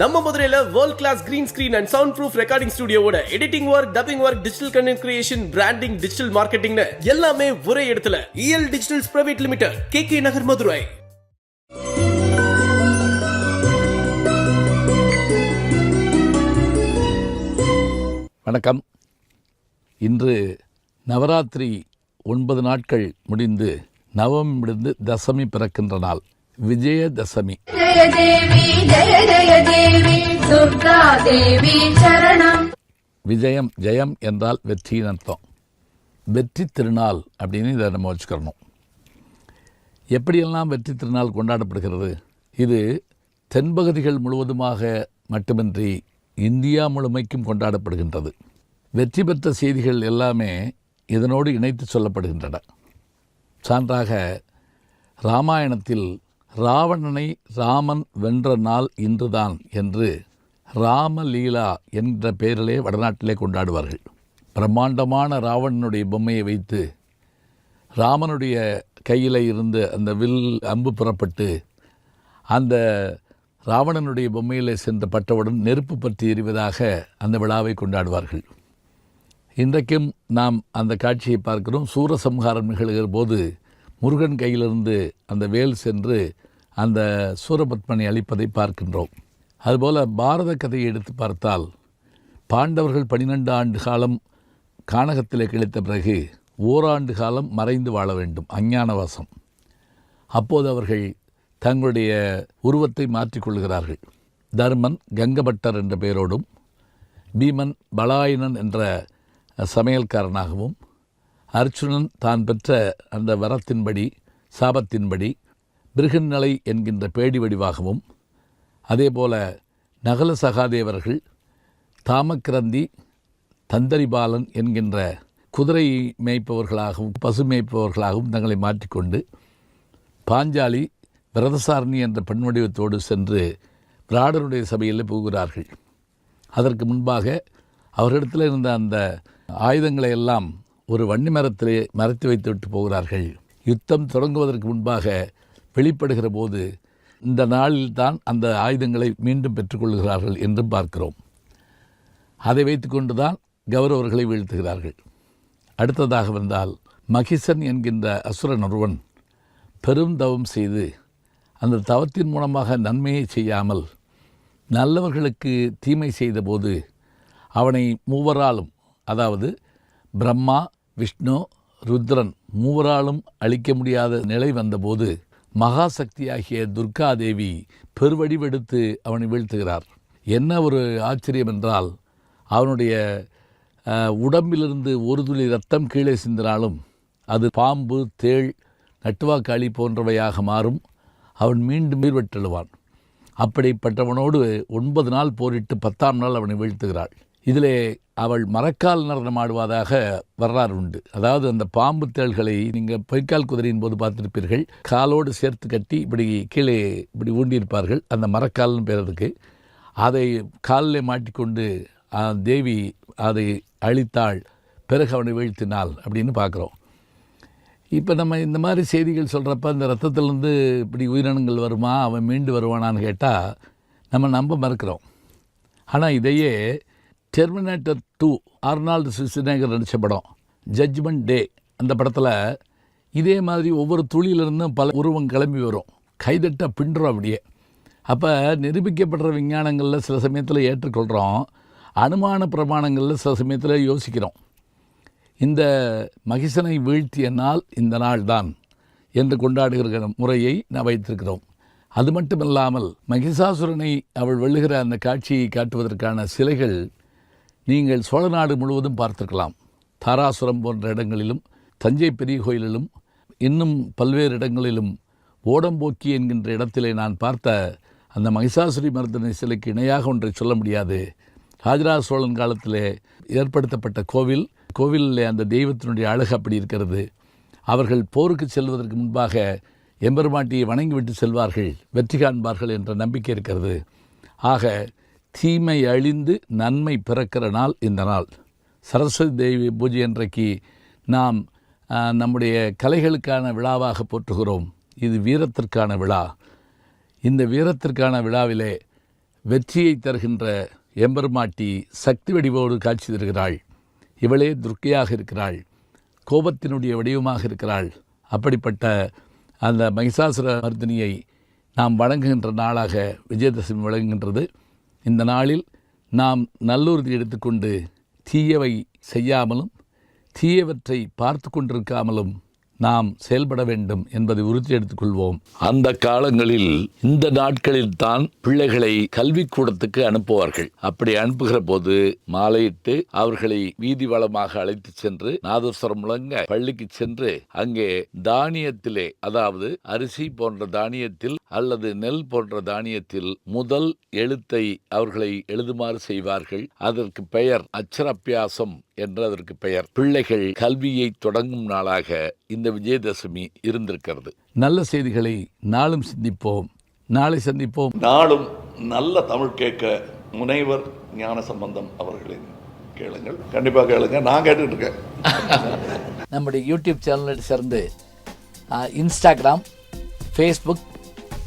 நம்ம மதுரையில world class green screen and sound proof recording ஸ்டுடியோட editing work dubbing work digital content creation branding digital மார்க்கெட்டிங்னு எல்லாமே ஒரே இடத்துல. EL digitals private limited K K Nagar Madurai வணக்கம். இன்று நவராத்திரி ஒன்பது நாட்கள் முடிந்து நவம் முடிந்து தசமி பிறக்கின்ற நாள். விஜயதசமி விஜயம் ஜெயம் என்றால் வெற்றியின் அர்த்தம் வெற்றி திருநாள் அப்படின்னு இதை நம்ம வச்சுக்கிறணும் எப்படியெல்லாம் வெற்றி திருநாள் கொண்டாடப்படுகிறது இது தென்பகுதிகள் முழுவதுமாக மட்டுமின்றி இந்தியா முழுமைக்கும் கொண்டாடப்படுகின்றது வெற்றி பெற்ற செய்திகள் எல்லாமே இதனோடு இணைத்து சொல்லப்படுகின்றன சான்றாக ராமாயணத்தில் ராவணனை ராமன் வென்ற நாள் இன்றுதான் என்று ராமலீலா என்ற பெயரிலே வடநாட்டிலே கொண்டாடுவார்கள். பிரம்மாண்டமான ராவணனுடைய பொம்மையை வைத்து ராமனுடைய கையில் இருந்து அந்த வில் அம்பு புறப்பட்டு அந்த ராவணனுடைய பொம்மையிலே சென்ற பட்டவுடன் நெருப்பு பற்றி எறிவதாக அந்த விழாவை கொண்டாடுவார்கள். இன்றைக்கும் நாம் அந்த காட்சியை பார்க்கிறோம். சூரசம்ஹாரம் நிகழ்கிற போது முருகன் கையிலிருந்து அந்த வேல் சென்று அந்த சூரபத்மனை அளிப்பதை பார்க்கின்றோம். அதுபோல பாரத கதையை எடுத்து பார்த்தால் பாண்டவர்கள் பன்னிரெண்டு ஆண்டு காலம் கானகத்தில் கிழித்த பிறகு ஓராண்டு காலம் மறைந்து வாழ வேண்டும் அஞ்ஞானவாசம். அப்போது அவர்கள் தங்களுடைய உருவத்தை மாற்றிக்கொள்கிறார்கள் தர்மன் கங்கபட்டர் என்ற பெயரோடும் பீமன் பலாயனன் என்ற சமையல்காரனாகவும் அர்ச்சுனன் தான் பெற்ற அந்த வரத்தின்படி சாபத்தின்படி பிருகநிலை என்கின்ற பேடி வடிவாகவும் அதேபோல நகல சகாதேவர்கள் தாமக்கிரந்தி தந்தரிபாலன் என்கின்ற குதிரை மேய்ப்பவர்களாகவும் பசு மேய்ப்பவர்களாகவும் தங்களை மாற்றிக்கொண்டு பாஞ்சாலி விரதசாரணி என்ற பெண் வடிவத்தோடு சென்று பிராடருடைய சபையில் புகுகிறார்கள். அதற்கு முன்பாக அவர்களிடத்தில் இருந்த அந்த ஆயுதங்களை எல்லாம் ஒரு வன்னி மரத்திலே மறைத்து வைத்துவிட்டு போகிறார்கள். யுத்தம் தொடங்குவதற்கு முன்பாக வெளிப்படுகிற போது இந்த நாளில்தான் அந்த ஆயுதங்களை மீண்டும் பெற்றுக்கொள்கிறார்கள் என்றும் பார்க்கிறோம். அதை வைத்துக்கொண்டு தான் கௌரவர்களை வீழ்த்துகிறார்கள். அடுத்ததாக வந்தால் மகிசன் என்கின்ற அசுரன் ஒருவன் பெரும் தவம் செய்து அந்த தவத்தின் மூலமாக நன்மையை செய்யாமல் நல்லவர்களுக்கு தீமை செய்தபோது அவனை மூவராலும் அதாவது பிரம்மா விஷ்ணு ருத்ரன் மூவராலும் அழிக்க முடியாத நிலை வந்தபோது மகாசக்தியாகிய துர்காதேவி பெருவடிவெடுத்து அவனை வீழ்த்துகிறார். என்ன ஒரு ஆச்சரியம் என்றால் அவனுடைய உடம்பிலிருந்து ஒரு துளி ரத்தம் கீழே சிந்தினாலும் அது பாம்பு தேள் நட்டுவாக்காளி போன்றவையாக மாறும். அவன் மீண்டும் மீர்வெட்டெழுவான் அப்படிப்பட்டவனோடு ஒன்பது நாள் போரிட்டு பத்தாம் நாள் அவனை வீழ்த்துகிறாள். இதிலே அவள் மரக்கால் நடனம் ஆடுவதாக வரலாறு உண்டு. அதாவது அந்த பாம்பு தேள்களை நீங்கள் பொய்க்கால் குதிரையின் போது பார்த்திருப்பீர்கள். காலோடு சேர்த்து கட்டி இப்படி கீழே இப்படி ஊண்டியிருப்பார்கள். அந்த மரக்கால்னு பேர் அதுக்கு. அதை காலில் மாட்டிக்கொண்டு தேவி அதை அழித்தாள். பிறகு அவனை வீழ்த்தினாள் அப்படின்னு பார்க்குறோம். இப்போ நம்ம இந்த மாதிரி செய்திகள் சொல்கிறப்ப இந்த ரத்தத்திலேருந்து இப்படி உயிரினங்கள் வருமா? அவன் மீண்டு வருவானான்னு கேட்டால் நம்ம நம்ப மறுக்கிறோம். ஆனால் இதையே டெர்மினேட்டர் டூ அர்னால்டு சுசினேகர் நடித்த படம் ஜட்ஜ்மெண்ட் டே அந்த படத்தில் இதே மாதிரி ஒவ்வொரு துளியிலிருந்தும் பல உருவம் கிளம்பி வரும். கைதட்ட பின்றோம் அப்படியே. அப்போ நிரூபிக்கப்படுற விஞ்ஞானங்களில் சில சமயத்தில் ஏற்றுக்கொள்கிறோம் அனுமான பிரமாணங்களில் சில சமயத்தில் யோசிக்கிறோம். இந்த மகிசனை வீழ்த்திய நாள் இந்த நாள் தான் என்று கொண்டாடுகிற முறையை நான் வைத்திருக்கிறோம். அது மட்டுமில்லாமல் மகிஷாசுரனை அவள் வெள்ளுகிற அந்த காட்சியை காட்டுவதற்கான சிலைகள் நீங்கள் சோழ நாடு முழுவதும் பார்த்திருக்கலாம். தாராசுரம் போன்ற இடங்களிலும் தஞ்சை பெரிய கோயிலிலும் இன்னும் பல்வேறு இடங்களிலும் ஓடம்போக்கி என்கின்ற இடத்திலே நான் பார்த்த அந்த மகிஷாசுரி மர்தனை சிலைக்கு இணையாக ஒன்றை சொல்ல முடியாது. ராஜராஜ சோழன் காலத்திலே ஏற்படுத்தப்பட்ட கோவில் கோவிலில் அந்த தெய்வத்தினுடைய அழகு அப்படி இருக்கிறது. அவர்கள் போருக்கு செல்வதற்கு முன்பாக எம்பெருமாட்டியை வணங்கிவிட்டு செல்வார்கள் வெற்றி காண்பார்கள் என்ற நம்பிக்கை இருக்கிறது. ஆக தீமை அழிந்து நன்மை பிறக்கிற நாள் இந்த நாள். சரஸ்வதி தேவி பூஜை அன்றைக்கு நாம் நம்முடைய கலைகளுக்கான விழாவாக போற்றுகிறோம். இது வீரத்திற்கான விழா. இந்த வீரத்திற்கான விழாவிலே வெற்றியை தருகின்ற எம்பெருமாட்டி சக்தி வடிவோடு காட்சி தருகிறாள். இவளே துர்க்கையாக இருக்கிறாள். கோபத்தினுடைய வடிவமாக இருக்கிறாள். அப்படிப்பட்ட அந்த மகிஷாசுர மர்தினியை நாம் வணங்குகின்ற நாளாக விஜயதசமி வழங்குகின்றது இந்த நாளில் நாம் நல்லுறுதி எடுத்துக்கொண்டு தீயவை செய்யாமலும் தீயவற்றை பார்த்து கொண்டிருக்காமலும் நாம் செயல்பட வேண்டும் என்பதை உறுதி எடுத்துக்கொள்வோம். அந்த காலங்களில் இந்த நாட்களில் தான் பிள்ளைகளை கல்விக்கூடத்துக்கு அனுப்புவார்கள். அப்படி அனுப்புகிற போது மாலையிட்டு அவர்களை வீதி வளமாக அழைத்து சென்று நாதஸ்வரம் முழங்க பள்ளிக்கு சென்று அங்கே தானியத்திலே அதாவது அரிசி போன்ற தானியத்தில் அல்லது நெல் போன்ற தானியத்தில் முதல் எழுத்தை அவர்களை எழுதுமாறு செய்வார்கள். அதற்கு பெயர் அச்சரப்பியாசம் என்று அதற்கு பெயர். பிள்ளைகள் கல்வியை தொடங்கும் நாளாக இந்த விஜயதசமி இருந்திருக்கிறது. நல்ல செய்திகளை நாளும் சிந்திப்போம். நாளை சந்திப்போம். நாளும் நல்ல தமிழ் கேட்க முனைவர் ஞான சம்பந்தம் அவர்களின் கேளுங்கள். கண்டிப்பாக கேளுங்க. நான் கேட்டுட்டு இருக்கேன். நம்முடைய யூடியூப் சேனலை சேர்ந்து Instagram Facebook